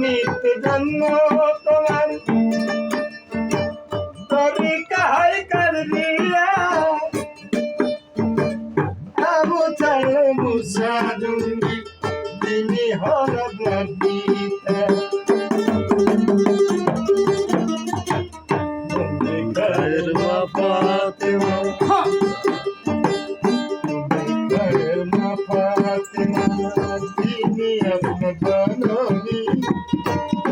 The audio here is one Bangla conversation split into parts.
నిత్య జన్మ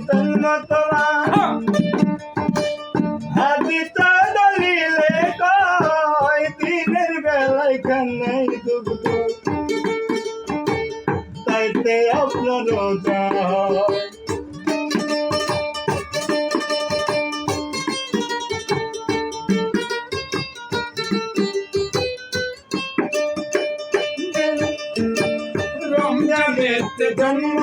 তন্ন তোলা হাদিত দলিলে কয় দিনের বেলায় কান্নাই দুঃখ তাইতে আপনার রোজা জন্ম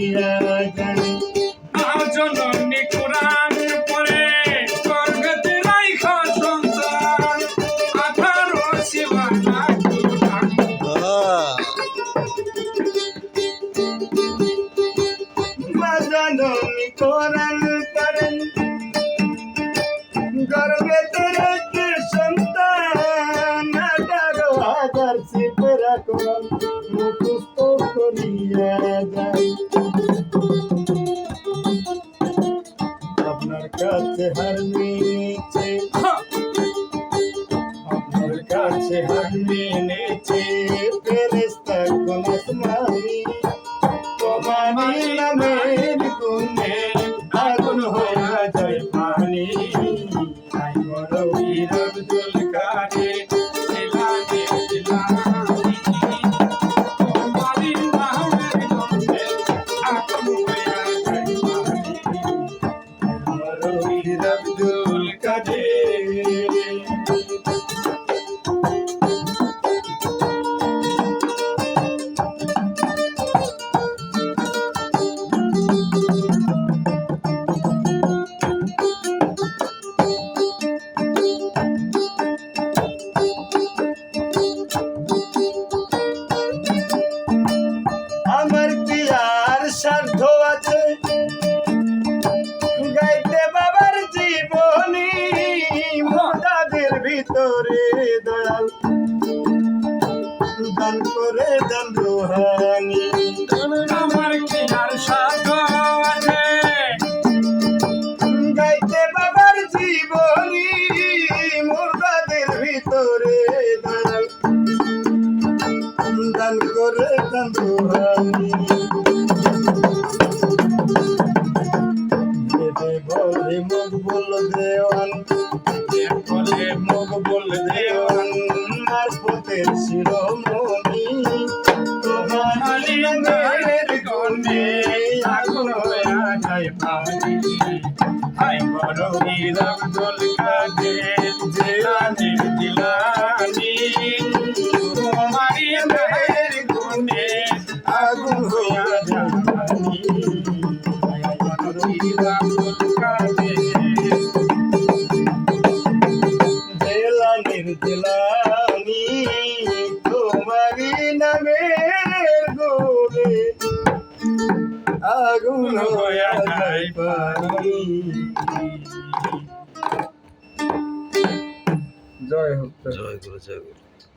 ಗಿರಿರಾಜನೇ হার মেনেছে হ্যাঁ। আমার কাছে হার মেনেছে ফেরেস্তা কোন আসমান আছে গাইতে বাবার জীবনী মোদাদের ভিতরে দয়াল। দান করে দান রোহানি। আমার কিনার আছে। গাইতে বাবার জীবনী মোদাদের ভিতরে দয়াল। দান করে দান রোহানি। বীর আব্দুল কাদের জেলানি দিলানি তোমারি মেহের গুণে আগুন হইয়া জানি বীর আব্দুল কাদের জেলানির জেলানি তোমারি জয় হোক জয় গুরু জয় গুরু